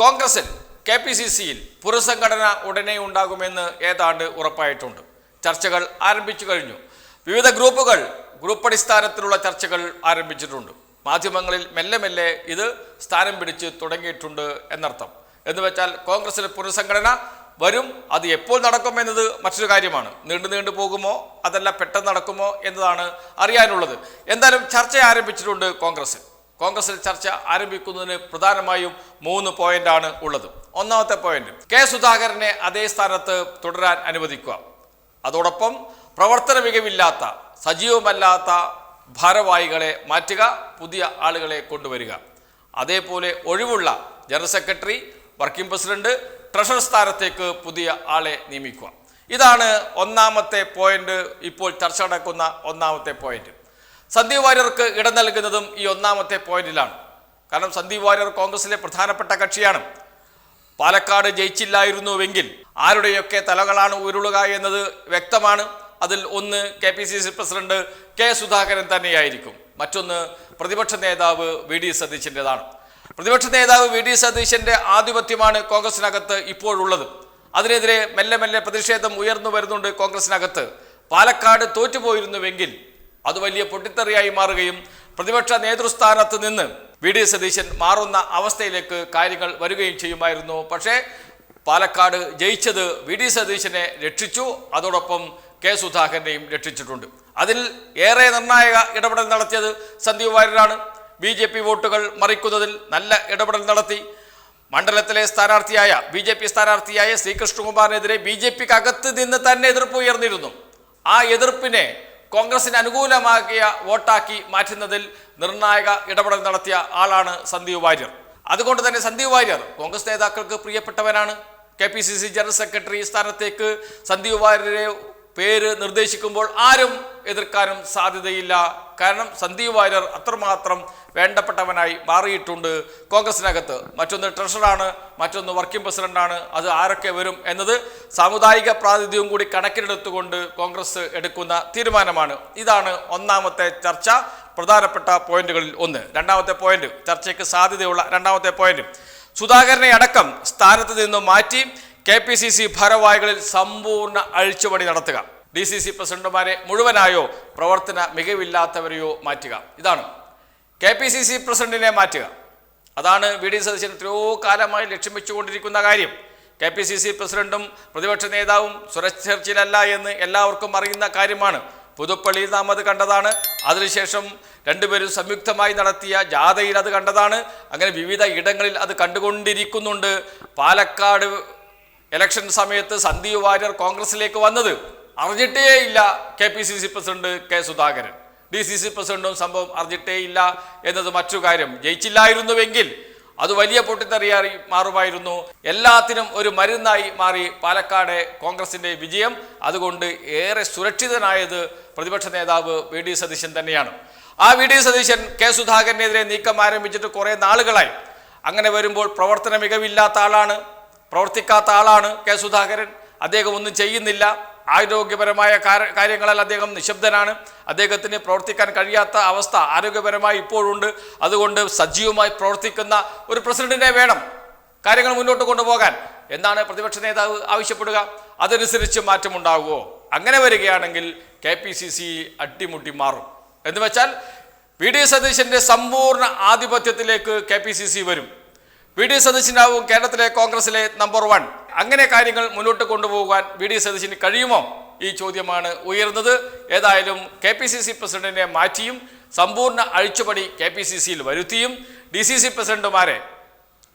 കോൺഗ്രസിൽ K P C സിയിൽ പുനഃസംഘടന ഉടനെ ഉണ്ടാകുമെന്ന് ഏതാണ്ട് ഉറപ്പായിട്ടുണ്ട്. ചർച്ചകൾ ആരംഭിച്ചു കഴിഞ്ഞു. വിവിധ ഗ്രൂപ്പുകൾ ഗ്രൂപ്പ് അടിസ്ഥാനത്തിലുള്ള ചർച്ചകൾ ആരംഭിച്ചിട്ടുണ്ട്. മാധ്യമങ്ങളിൽ മെല്ലെ മെല്ലെ ഇത് സ്ഥാനം പിടിച്ച് തുടങ്ങിയിട്ടുണ്ട് എന്നർത്ഥം. എന്ന് വെച്ചാൽ കോൺഗ്രസിൽ പുനഃസംഘടന വരും അത് എപ്പോൾ നടക്കുമെന്നത് മറ്റൊരു കാര്യമാണ്. നീണ്ടു നീണ്ടു പോകുമോ അതല്ല പെട്ടെന്ന് നടക്കുമോ എന്നതാണ് അറിയാനുള്ളത്. എന്തായാലും ചർച്ച ആരംഭിച്ചിട്ടുണ്ട് കോൺഗ്രസിൽ. കോൺഗ്രസിൽ ചർച്ച ആരംഭിക്കുന്നതിന് പ്രധാനമായും മൂന്ന് പോയിന്റാണ് ഉള്ളത്. ഒന്നാമത്തെ പോയിന്റ് കെ സുധാകരനെ അതേ സ്ഥാനത്ത് തുടരാൻ അനുവദിക്കുക. അതോടൊപ്പം പ്രവർത്തന മികവില്ലാത്ത സജീവമല്ലാത്ത ഭാരവാഹികളെ മാറ്റുക പുതിയ ആളുകളെ കൊണ്ടുവരിക. അതേപോലെ ഒഴിവുള്ള general secretary working president treasurer സ്ഥാനത്തേക്ക് പുതിയ ആളെ നിയമിക്കുക. ഇതാണ് ഒന്നാമത്തെ പോയിന്റ് ഇപ്പോൾ ചർച്ച നടക്കുന്ന ഒന്നാമത്തെ പോയിന്റ്. സന്ദീപ് വാര്യർക്ക് ഇടം നൽകുന്നതും ഈ ഒന്നാമത്തെ പോയിന്റിലാണ്. കാരണം സന്ദീപ് വാര്യർ കോൺഗ്രസിലെ പ്രധാനപ്പെട്ട കക്ഷിയാണ്. പാലക്കാട് ജയിച്ചില്ലായിരുന്നുവെങ്കിൽ ആരുടെയൊക്കെ തലകളാണ് ഉരുളുക എന്നത് വ്യക്തമാണ്. അതിൽ ഒന്ന് K P C C president K Sudhakaran തന്നെയായിരിക്കും. മറ്റൊന്ന് പ്രതിപക്ഷ നേതാവ് വി ഡി സതീശന്റെതാണ് പ്രതിപക്ഷ നേതാവ് വി ഡി സതീശന്റെ ആധിപത്യമാണ് കോൺഗ്രസിനകത്ത് ഇപ്പോഴുള്ളത്. അതിനെതിരെ മെല്ലെ മെല്ലെ പ്രതിഷേധം ഉയർന്നു വരുന്നുണ്ട് കോൺഗ്രസിനകത്ത്. പാലക്കാട് തോറ്റുപോയിരുന്നുവെങ്കിൽ അത് വലിയ പൊട്ടിത്തെറിയായി മാറുകയും പ്രതിപക്ഷ നേതൃസ്ഥാനത്ത് നിന്ന് വി ഡി സതീശൻ മാറുന്ന അവസ്ഥയിലേക്ക് കാര്യങ്ങൾ വരികയും ചെയ്യുമായിരുന്നു. പക്ഷേ പാലക്കാട് ജയിച്ചത് വി ഡി സതീശനെ രക്ഷിച്ചു. അതോടൊപ്പം കെ സുധാകരനെയും രക്ഷിച്ചിട്ടുണ്ട്. അതിൽ ഏറെ നിർണായക ഇടപെടൽ നടത്തിയത് സന്ദീപ് വാര്യരാണ്. ബി ജെ പി വോട്ടുകൾ മറിക്കുന്നതിൽ നല്ല ഇടപെടൽ നടത്തി. മണ്ഡലത്തിലെ സ്ഥാനാർത്ഥിയായ ബി ജെ പി സ്ഥാനാർത്ഥിയായ ശ്രീകൃഷ്ണകുമാറിനെതിരെ ബി ജെ പിക്ക് അകത്ത് നിന്ന് തന്നെ എതിർപ്പ് ഉയർന്നിരുന്നു. ആ എതിർപ്പിനെ കോൺഗ്രസിന് അനുകൂലമാക്കിയ വോട്ടാക്കി മാറ്റുന്നതിൽ നിർണായക ഇടപെടൽ നടത്തിയ ആളാണ് സന്ദീപ് വാര്യർ. അതുകൊണ്ട് തന്നെ സന്ദീപ് വാര്യർ കോൺഗ്രസ് നേതാക്കൾക്ക് പ്രിയപ്പെട്ടവനാണ്. K P C C general secretary സ്ഥാനത്തേക്ക് സന്ദീപ് വാര്യരെ പേര് നിർദ്ദേശിക്കുമ്പോൾ ആരും എതിർക്കാനും സാധ്യതയില്ല. കാരണം സന്ദീപ് വാര്യർ അത്രമാത്രം വേണ്ടപ്പെട്ടവനായി മാറിയിട്ടുണ്ട്. കോൺഗ്രസിനകത്ത് മറ്റൊന്ന് ട്രഷറാണ് മറ്റൊന്ന് വർക്കിംഗ് പ്രസിഡന്റാണ്. അത് ആരൊക്കെ വരും എന്നത് സാമുദായിക പ്രാതിനിധ്യവും കൂടി കണക്കിലെടുത്തുകൊണ്ട് കോൺഗ്രസ് എടുക്കുന്ന തീരുമാനമാണ്. ഇതാണ് ഒന്നാമത്തെ ചർച്ച. പ്രധാനപ്പെട്ട പോയിന്റുകളിൽ ഒന്ന്. രണ്ടാമത്തെ പോയിന്റ് ചർച്ചയ്ക്ക് സാധ്യതയുള്ള രണ്ടാമത്തെ പോയിന്റ്. സുധാകരനെ അടക്കം സ്ഥാനത്ത് നിന്നും മാറ്റി കെ പി സി സി ഭാരവാഹികളിൽ സമ്പൂർണ അഴിച്ചുപണി നടത്തുക. ഡി സി സി പ്രസിഡന്റുമാരെ മുഴുവനായോ പ്രവർത്തന മികവില്ലാത്തവരെയോ മാറ്റുക. ഇതാണ്. കെ പി സി സി പ്രസിഡന്റിനെ മാറ്റുക. അതാണ് വി ഡി സതീശൻ എത്രയോ കാലമായി ലക്ഷ്യം വെച്ചുകൊണ്ടിരിക്കുന്ന കാര്യം. കെ പി സി സി പ്രസിഡന്റും പ്രതിപക്ഷ നേതാവും സുരക്ഷ ചർച്ചയിലല്ല എന്ന് എല്ലാവർക്കും അറിയുന്ന കാര്യമാണ്. പുതുപ്പള്ളിയിൽ നാം അത് കണ്ടതാണ്. അതിനുശേഷം രണ്ടുപേരും സംയുക്തമായി നടത്തിയ ജാഥയിൽ അത് കണ്ടതാണ്. അങ്ങനെ വിവിധ ഇടങ്ങളിൽ അത് കണ്ടുകൊണ്ടിരിക്കുന്നുണ്ട്. പാലക്കാട് ഇലക്ഷൻ സമയത്ത് സന്ദീപ് വാര്യർ കോൺഗ്രസിലേക്ക് വന്നത്. അറിഞ്ഞിട്ടേ ഇല്ല K P C C president K Sudhakaran. D C C പ്രസിഡന്റും സംഭവം അറിഞ്ഞിട്ടേ ഇല്ല എന്നത് മറ്റു കാര്യം. ജയിച്ചില്ലായിരുന്നുവെങ്കിൽ അത് വലിയ പൊട്ടിത്തെറിയായി മാറുമായിരുന്നു. എല്ലാത്തിനും ഒരു മരുന്നായി മാറി പാലക്കാട് കോൺഗ്രസിന്റെ വിജയം. അതുകൊണ്ട് ഏറെ സുരക്ഷിതനായത് പ്രതിപക്ഷ നേതാവ് വി ഡി സതീശൻ തന്നെയാണ്. ആ വി ഡി സതീശൻ കെ സുധാകരനെതിരെ നീക്കം ആരംഭിച്ചിട്ട് കുറേ നാളുകളായി. അങ്ങനെ വരുമ്പോൾ പ്രവർത്തന മികവില്ലാത്ത ആളാണ് പ്രവർത്തിക്കാത്ത ആളാണ് കെ സുധാകരൻ. അദ്ദേഹം ഒന്നും ചെയ്യുന്നില്ല. ആരോഗ്യപരമായ കാര- കാര്യങ്ങളിൽ അദ്ദേഹം നിശബ്ദനാണ്. അദ്ദേഹത്തിന് പ്രവർത്തിക്കാൻ കഴിയാത്ത അവസ്ഥ ആരോഗ്യപരമായി ഇപ്പോഴുണ്ട്. അതുകൊണ്ട് സജീവമായി പ്രവർത്തിക്കുന്ന ഒരു പ്രസിഡന്റിനെ വേണം കാര്യങ്ങൾ മുന്നോട്ട് കൊണ്ടുപോകാൻ. എന്നാണ് പ്രതിപക്ഷ നേതാവ് ആവശ്യപ്പെടുക. അതനുസരിച്ച് മാറ്റമുണ്ടാകുമോ അങ്ങനെ വരികയാണെങ്കിൽ കെ പി സി സി അട്ടിമുട്ടി മാറും. എന്ന് വെച്ചാൽ വി ഡി സതീശന്റെ സമ്പൂർണ ആധിപത്യത്തിലേക്ക് കെ പി സി സി വരും. വി ഡി സതീശനാവും കേരളത്തിലെ കോൺഗ്രസിലെ നമ്പർ വൺ. അങ്ങനെ കാര്യങ്ങൾ മുന്നോട്ട് കൊണ്ടുപോകാൻ വി ഡി സതീശന് കഴിയുമോ? ഈ ചോദ്യമാണ് ഉയർന്നത്. ഏതായാലും കെ പി സി സി പ്രസിഡന്റിനെ മാറ്റിയും സമ്പൂർണ അഴിച്ചുപണി കെ പി സി സിയിൽ വരുത്തിയും ഡി സി സി പ്രസിഡന്റുമാരെ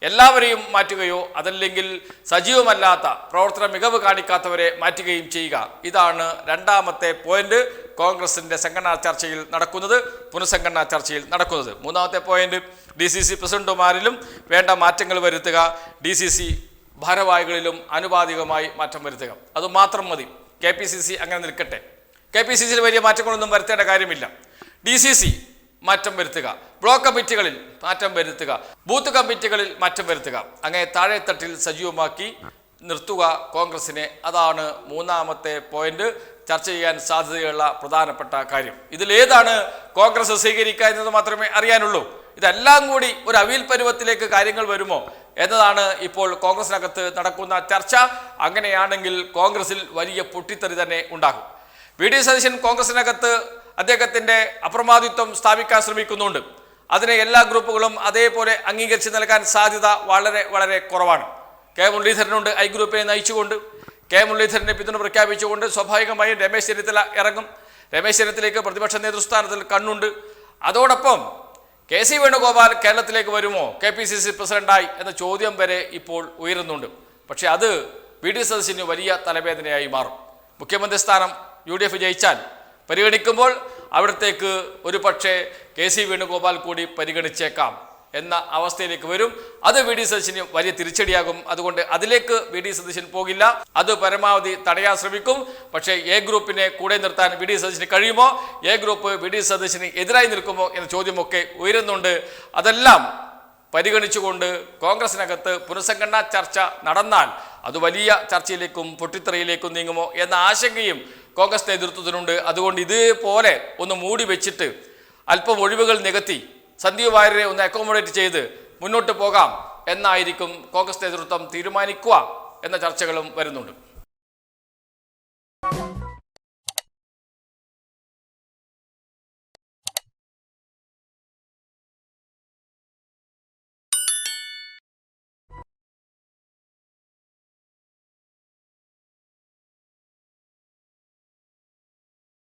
എല്ലാവരെയും മാറ്റുകയോ അതല്ലെങ്കിൽ സജീവമല്ലാത്ത പ്രവർത്തന മികവ് കാണിക്കാത്തവരെ മാറ്റുകയും ചെയ്യുക. ഇതാണ് രണ്ടാമത്തെ പോയിന്റ്. കോൺഗ്രസിന്റെ സംഘടനാ ചർച്ചയിൽ നടക്കുന്നത് പുനഃസംഘടനാ ചർച്ചയിൽ നടക്കുന്നത്. മൂന്നാമത്തെ പോയിന്റ് ഡി സി സി പ്രസിഡന്റുമാരിലും വേണ്ട മാറ്റങ്ങൾ വരുത്തുക. ഡി സി സി ഭാരവാഹികളിലും ആനുപാതികമായി മാറ്റം വരുത്തുക. അത് മാത്രം മതി. കെ പി സി സി അങ്ങനെ നിൽക്കട്ടെ. കെ പി സി സിയിൽ വലിയ മാറ്റങ്ങളൊന്നും വരുത്തേണ്ട കാര്യമില്ല. ഡി സി സി മാറ്റം വരുത്തുക. ബ്ലോക്ക് കമ്മിറ്റികളിൽ മാറ്റം വരുത്തുക. ബൂത്ത് കമ്മിറ്റികളിൽ മാറ്റം വരുത്തുക. അങ്ങനെ താഴെത്തട്ടിൽ സജീവമാക്കി നിർത്തുക കോൺഗ്രസിനെ. അതാണ് മൂന്നാമത്തെ പോയിന്റ് ചർച്ച ചെയ്യാൻ സാധ്യതയുള്ള പ്രധാനപ്പെട്ട കാര്യം. ഇതിലേതാണ് കോൺഗ്രസ് സ്വീകരിക്കുക എന്നത് മാത്രമേ അറിയാനുള്ളൂ. ഇതെല്ലാം കൂടി ഒരു അവിൽ പരുവത്തിലേക്ക് കാര്യങ്ങൾ വരുമോ? എന്നതാണ് ഇപ്പോൾ കോൺഗ്രസിനകത്ത് നടക്കുന്ന ചർച്ച. അങ്ങനെയാണെങ്കിൽ കോൺഗ്രസിൽ വലിയ പൊട്ടിത്തെറി തന്നെ ഉണ്ടാകും. വി. ഡി. സതീശൻ കോൺഗ്രസിനകത്ത് അദ്ദേഹത്തിന്റെ അപ്രമാദിത്വം സ്ഥാപിക്കാൻ ശ്രമിക്കുന്നുണ്ട്. അതിനെ എല്ലാ ഗ്രൂപ്പുകളും അതേപോലെ അംഗീകരിച്ച് നൽകാൻ സാധ്യത വളരെ വളരെ കുറവാണ്. കെ. മുരളീധരനുണ്ട് ഐ ഗ്രൂപ്പിനെ നയിച്ചുകൊണ്ട്. കെ. മുരളീധരനെ പിന്തുണ പ്രഖ്യാപിച്ചുകൊണ്ട് സ്വാഭാവികമായും രമേശ് ചെന്നിത്തല ഇറങ്ങും. രമേശ് ചെന്നിത്തലയ്ക്ക് പ്രതിപക്ഷ നേതൃസ്ഥാനത്തിൽ കണ്ണുണ്ട്. അതോടൊപ്പം കെ സി വേണുഗോപാൽ കേരളത്തിലേക്ക് വരുമോ? കെ പി സി സി പ്രസിഡന്റായി എന്ന ചോദ്യം വരെ ഇപ്പോൾ ഉയരുന്നുണ്ട്. പക്ഷേ അത് വി ഡി സദസ്സിന് വലിയ തലവേദനയായി മാറും. മുഖ്യമന്ത്രി സ്ഥാനം യു ഡി എഫ് ജയിച്ചാൽ പരിഗണിക്കുമ്പോൾ അവിടത്തേക്ക് ഒരു പക്ഷേ കെ സി വേണുഗോപാൽ കൂടി പരിഗണിച്ചേക്കാം. എന്ന അവസ്ഥയിലേക്ക് വരും. അത് വി ഡി സതീശന് വലിയ തിരിച്ചടിയാകും. അതുകൊണ്ട് അതിലേക്ക് വി ഡി സതീശൻ പോകില്ല. അത് പരമാവധി തടയാൻ ശ്രമിക്കും. പക്ഷേ എ ഗ്രൂപ്പിനെ കൂടെ നിർത്താൻ വി ഡി സതീശന് കഴിയുമോ? എ ഗ്രൂപ്പ് വി ഡി സതീശന് എതിരായി നിൽക്കുമോ എന്ന ചോദ്യമൊക്കെ ഉയരുന്നുണ്ട്. അതെല്ലാം പരിഗണിച്ചുകൊണ്ട് കോൺഗ്രസിനകത്ത് പുനഃസംഘടനാ ചർച്ച നടന്നാൽ അത് വലിയ ചർച്ചയിലേക്കും പൊട്ടിത്തെറിയിലേക്കും നീങ്ങുമോ എന്ന ആശങ്കയും കോൺഗ്രസ് നേതൃത്വത്തിനുണ്ട്. അതുകൊണ്ട് ഇതേപോലെ ഒന്ന് മൂടി വെച്ചിട്ട് അല്പം ഒഴിവുകൾ നികത്തി സന്ദീപ് വാര്യരെ ഒന്ന് അക്കോമഡേറ്റ് ചെയ്ത് മുന്നോട്ട് പോകാം എന്നായിരിക്കും കോൺഗ്രസ് നേതൃത്വം തീരുമാനിക്കുക എന്ന ചർച്ചകളും വരുന്നുണ്ട്.